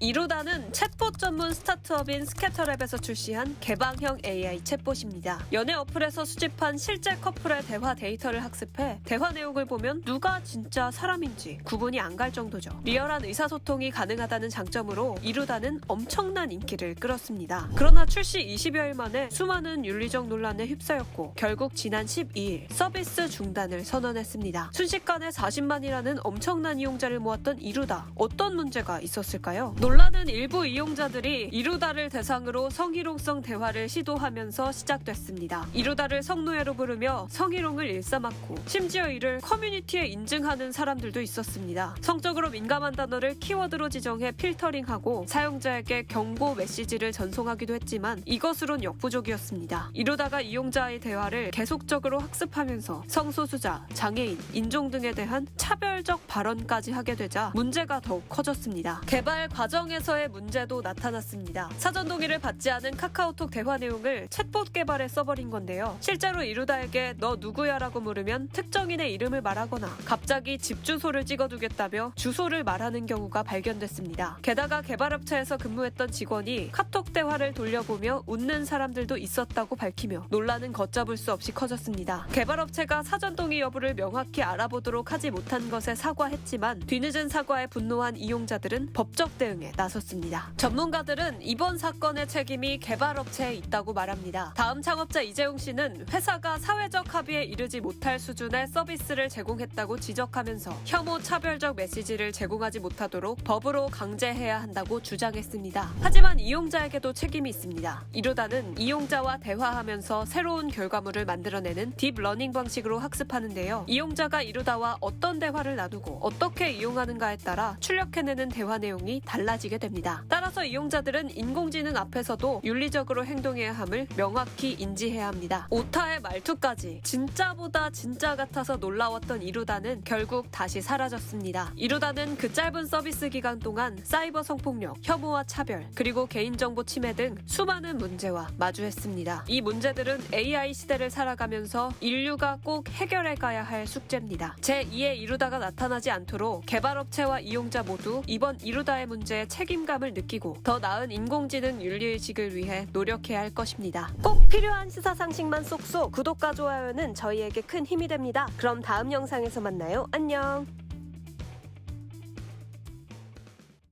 이루다는 챗봇 전문 스타트업인 스캐터랩에서 출시한 개방형 AI 챗봇입니다. 연애 어플에서 수집한 실제 커플의 대화 데이터를 학습해 대화 내용을 보면 누가 진짜 사람인지 구분이 안 갈 정도죠. 리얼한 의사소통이 가능하다는 장점으로 이루다는 엄청난 인기를 끌었습니다. 그러나 출시 20여일 만에 수많은 윤리적 논란에 휩싸였고 결국 지난 12일 서비스 중단을 선언했습니다. 순식간에 40만이라는 엄청난 이용자를 모았던 이루다. 어떤 문제가 있었을까요? 논란은 일부 이용자들이 이루다를 대상으로 성희롱성 대화를 시도하면서 시작됐습니다. 이루다를 성노예로 부르며 성희롱을 일삼았고 심지어 이를 커뮤니티에 인증하는 사람들도 있었습니다. 성적으로 민감한 단어를 키워드로 지정해 필터링하고 사용자에게 경고 메시지를 전송하기도 했지만 이것으론 역부족이었습니다. 이루다가 이용자의 대화를 계속적으로 학습하면서 성소수자, 장애인, 인종 등에 대한 차별적 발언까지 하게 되자 문제가 더욱 커졌습니다. 개발 과정 에서의 문제도 나타났습니다. 사전 동의를 받지 않은 카카오톡 대화 내용을 챗봇 개발에 써버린 건데요. 실제로 이루다에게 너 누구야라고 물으면 특정인의 이름을 말하거나 갑자기 집 주소를 찍어두겠다며 주소를 말하는 경우가 발견됐습니다. 게다가 개발업체에서 근무했던 직원이 카톡 대화를 돌려보며 웃는 사람들도 있었다고 밝히며 논란은 걷잡을 수 없이 커졌습니다. 개발업체가 사전 동의 여부를 명확히 알아보도록 하지 못한 것에 사과했지만 뒤늦은 사과에 분노한 이용자들은 법적 대응에 나섰습니다. 전문가들은 이번 사건의 책임이 개발업체에 있다고 말합니다. 다음 창업자 이재용 씨는 회사가 사회적 합의에 이르지 못할 수준의 서비스를 제공했다고 지적하면서 혐오 차별적 메시지를 제공하지 못하도록 법으로 강제해야 한다고 주장했습니다. 하지만 이용자에게도 책임이 있습니다. 이루다는 이용자와 대화하면서 새로운 결과물을 만들어내는 딥러닝 방식으로 학습하는데요. 이용자가 이루다와 어떤 대화를 나누고 어떻게 이용하는가에 따라 출력해내는 대화 내용이 달라 지게 됩니다. 따라서 이용자들은 인공지능 앞에서도 윤리적으로 행동해야 함을 명확히 인지해야 합니다. 오타의 말투까지 진짜보다 진짜 같아서 놀라웠던 이루다는 결국 다시 사라졌습니다. 이루다는 그 짧은 서비스 기간 동안 사이버 성폭력, 혐오와 차별, 그리고 개인정보 침해 등 수많은 문제와 마주했습니다. 이 문제들은 AI 시대를 살아가면서 인류가 꼭 해결해 가야 할 숙제입니다. 제2의 이루다가 나타나지 않도록 개발업체와 이용자 모두 이번 이루다의 문제에 책임감을 느끼고 더 나은 인공지능 윤리의식을 위해 노력해야 할 것입니다. 꼭 필요한 시사 상식만 쏙쏙 구독과 좋아요는 저희에게 큰 힘이 됩니다. 그럼 다음 영상에서 만나요. 안녕.